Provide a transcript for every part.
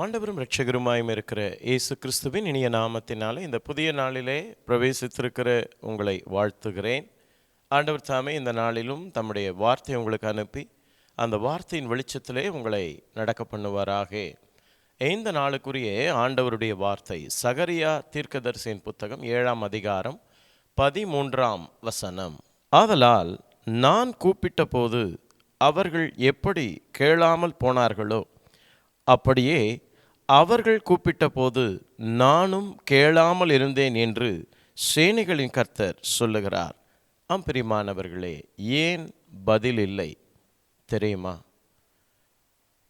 ஆண்டவரும் ரட்சகருமாயும் இருக்கிற இயேசு கிறிஸ்துவின் இனிய நாமத்தினாலே இந்த புதிய நாளிலே பிரவேசித்திருக்கிற உங்களை வாழ்த்துகிறேன். ஆண்டவர் தாமே இந்த நாளிலும் தம்முடைய வார்த்தை உங்களுக்கு அனுப்பி அந்த வார்த்தையின் வெளிச்சத்திலே உங்களை நடக்க பண்ணுவாராக. இந்த நாளுக்குரிய ஆண்டவருடைய வார்த்தை சகரியா தீர்க்கதரிசியின் புத்தகம் ஏழாம் அதிகாரம் பதிமூன்றாம் வசனம். ஆதலால் நான் கூப்பிட்ட போது அவர்கள் எப்படி கேளாமல் போனார்களோ அப்படியே அவர்கள் கூப்பிட்ட போது நானும் கேளாமல் இருந்தேன் என்று சேனைகளின் கர்த்தர் சொல்லுகிறார். அம்பிரிமானவர்களே ஏன் பதில் இல்லை? தெரியுமா?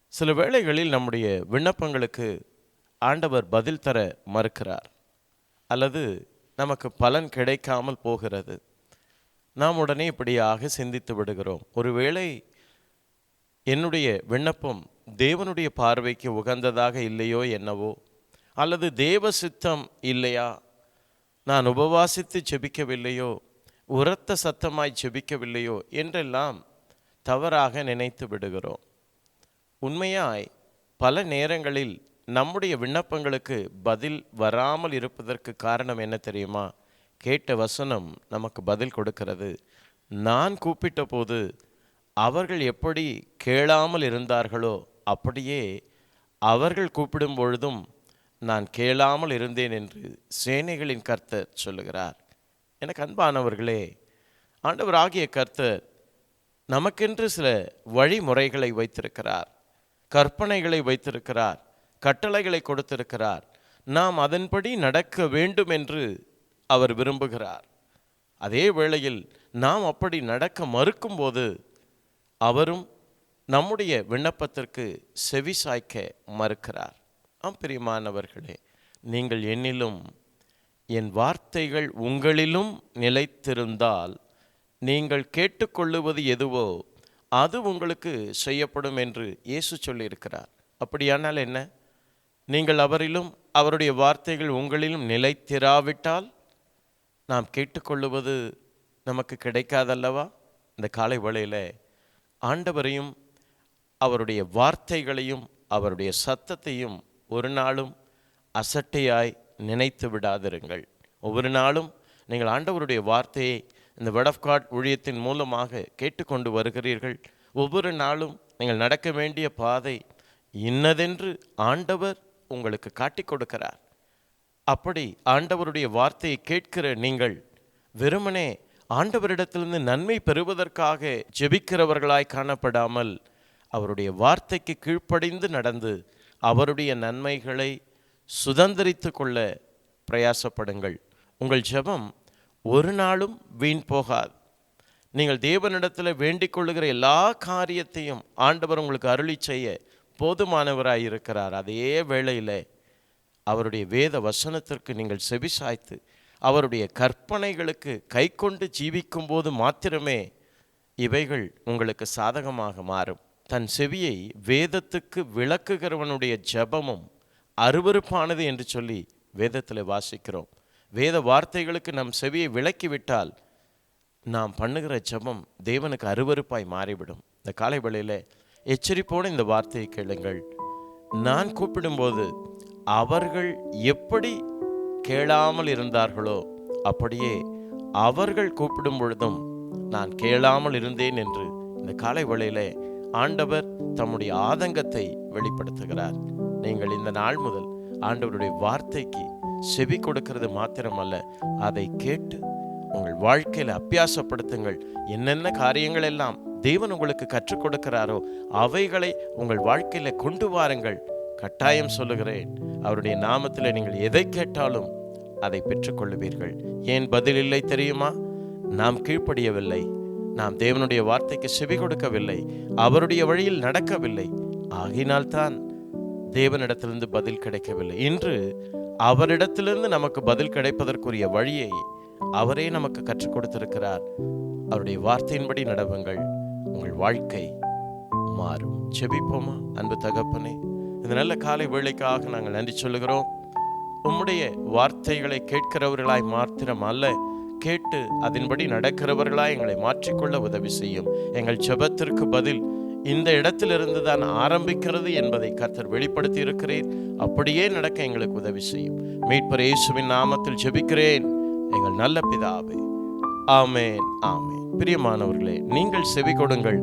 சில வேளைகளில் நம்முடைய விண்ணப்பங்களுக்கு ஆண்டவர் பதில் தர மறுக்கிறார். அல்லது நமக்கு பலன் கிடைக்காமல் போகிறது. நாம் உடனே இப்படியாக சிந்தித்து விடுகிறோம். ஒருவேளை என்னுடைய விண்ணப்பம் தேவனுடைய பார்வைக்கு உகந்ததாக இல்லையோ என்னவோ? அல்லது தேவ சித்தம் இல்லையா? நான் உபவாசித்து செபிக்கவில்லையோ? உரத்த சத்தமாய் ஜெபிக்கவில்லையோ என்றெல்லாம் தவறாக நினைத்து விடுகிறோம். உண்மையாய் பல நேரங்களில் நம்முடைய விண்ணப்பங்களுக்கு பதில் வராமல் இருப்பதற்கு காரணம் என்ன தெரியுமா? கேட்ட வசனம் நமக்கு பதில் கொடுக்கிறது. நான் கூப்பிட்ட போது அவர்கள் எப்படி கேளாமல் இருந்தார்களோ அப்படியே அவர்கள் கூப்பிடும் பொழுதும் நான் கேளாமல் இருந்தேன் என்று சேனைகளின் கர்த்தர் சொல்லுகிறார். எனக்கு அன்பானவர்களே ஆண்டவர் ஆகிய கர்த்தர் நமக்கென்று சில வழிமுறைகளை வைத்திருக்கிறார். கற்பனைகளை வைத்திருக்கிறார். கட்டளைகளை கொடுத்திருக்கிறார். நாம் அதன்படி நடக்க வேண்டும் என்று அவர் விரும்புகிறார். அதே வேளையில் நாம் அப்படி நடக்க மறுக்கும்போது அவரும் நம்முடைய விண்ணப்பத்திற்கு செவி சாய்க்க மறுக்கிறார். ஆம் பிரியமானவர்களே நீங்கள் என்னிலும் என் வார்த்தைகள் உங்களிலும் நிலைத்திருந்தால் நீங்கள் கேட்டுக்கொள்ளுவது எதுவோ அது உங்களுக்கு செய்யப்படும் என்று இயேசு சொல்லியிருக்கிறார். அப்படியானால் என்ன? நீங்கள் அவரிலும் அவருடைய வார்த்தைகள் உங்களிலும் நிலைத்திராவிட்டால் நாம் கேட்டுக்கொள்ளுவது நமக்கு கிடைக்காதல்லவா? இந்த காலை வேளையில் ஆண்டவரையும் அவருடைய வார்த்தைகளையும் அவருடைய சத்தத்தையும் ஒரு நாளும் அசட்டையாய் நினைத்து விடாதிருங்கள். ஒவ்வொரு நாளும் நீங்கள் ஆண்டவருடைய வார்த்தையை இந்த வேர்ட் ஆஃப் காட் ஊழியத்தின் மூலமாக கேட்டுக்கொண்டு வருகிறீர்கள். ஒவ்வொரு நாளும் நீங்கள் நடக்க வேண்டிய பாதை இன்னதென்று ஆண்டவர் உங்களுக்கு காட்டிக் கொடுக்கிறார். அப்படி ஆண்டவருடைய வார்த்தையை கேட்கிற நீங்கள் வெறுமனே ஆண்டவரிடத்திலிருந்து நன்மை பெறுவதற்காக ஜெபிக்கிறவர்களாய் காணப்படாமல் அவருடைய வார்த்தைக்கு கீழ்ப்படிந்து நடந்து அவருடைய நன்மைகளை சுதந்திரித்து கொள்ள பிரயாசப்படுங்கள். உங்கள் ஜெபம் ஒரு நாளும் வீண் போகாது. நீங்கள் தேவனிடத்தில் வேண்டிக் கொள்ளுகிற எல்லா காரியத்தையும் ஆண்டவர் உங்களுக்கு அருளி செய்ய போதுமானவராக இருக்கிறார். அதே வேளையில் அவருடைய வேத வசனத்திற்கு நீங்கள் செவிசாய்த்து அவருடைய கற்பனைகளுக்கு கை கொண்டு ஜீவிக்கும் போது மாத்திரமே இவைகள் உங்களுக்கு சாதகமாக மாறும். தன் செவியை வேதத்துக்கு விளக்குகிறவனுடைய ஜெபமும் அருவருப்பானது என்று சொல்லி வேதத்தில் வாசிக்கிறோம். வேத வார்த்தைகளுக்கு நம் செவியை விளக்கிவிட்டால் நாம் பண்ணுகிற ஜெபம் தேவனுக்கு அருவருப்பாய் மாறிவிடும். இந்த காலை வேளையில் எச்சரிப்போடு இந்த வார்த்தையை கேளுங்கள். நான் கூப்பிடும்போது அவர்கள் எப்படி கேளாமல் இருந்தார்களோ அப்படியே அவர்கள் கூப்பிடும் பொழுதும் நான் கேளாமல் இருந்தேன் என்று இந்த காலை வேளையிலே ஆண்டவர் தம்முடைய ஆதங்கத்தை வெளிப்படுத்துகிறார். நீங்கள் இந்த நாள் முதல் ஆண்டவருடைய வார்த்தைக்கு செவி கொடுக்கிறது மாத்திரமல்ல அதை கேட்டு உங்கள் வாழ்க்கையில் அபியாசப்படுத்துங்கள். என்னென்ன காரியங்கள் எல்லாம் தேவன் உங்களுக்கு கற்றுக் கொடுக்கிறாரோ அவைகளை உங்கள் வாழ்க்கையில கொண்டு வாருங்கள். கட்டாயம் சொல்லுகிறேன் அவருடைய நாமத்தில் நீங்கள் எதை கேட்டாலும் அதை பெற்றுக்கொள்ளுவீர்கள் ஏன் பதில் இல்லை தெரியுமா? நாம் கீழ்ப்படியவில்லை. நாம் தேவனுடைய வார்த்தைக்கு செவி கொடுக்கவில்லை அவருடைய வழியில் நடக்கவில்லை. ஆகினால்தான் தேவனிடத்திலிருந்து பதில் கிடைக்கவில்லை. இன்று அவரிடத்திலிருந்து நமக்கு பதில் கிடைப்பதற்குரிய வழியை அவரே நமக்கு கற்றுக் கொடுத்திருக்கிறார். அவருடைய வார்த்தையின்படி நடவுங்கள் உங்கள் வாழ்க்கை மாறும். செபிப்போமா அன்பு தகப்பனே? இந்த நல்ல காலை வேலைக்காக நாங்கள் நன்றி சொல்லுகிறோம். உம்முடைய வார்த்தைகளை கேட்கிறவர்களாய் மாத்திரம் அல்ல கேட்டு அதன்படி நடக்கிறவர்களாய் எங்களை மாற்றிக்கொள்ள உதவி செய்யும். எங்கள் ஜெபத்திற்கு பதில் இந்த இடத்திலிருந்து தான் ஆரம்பிக்கிறது என்பதை கர்த்தர் வெளிப்படுத்தி இருக்கிறீர் அப்படியே நடக்க எங்களுக்கு உதவி செய்யும். மீட்பர் இயேசுவின் நாமத்தில் ஜெபிக்கிறேன். எங்கள் நல்ல பிதாவே ஆமேன் ஆமேன். பிரியமானவர்களே நீங்கள் செவி கொடுங்கள்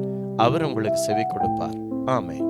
அவர் உங்களுக்கு செவி கொடுப்பார் ஆமேன்.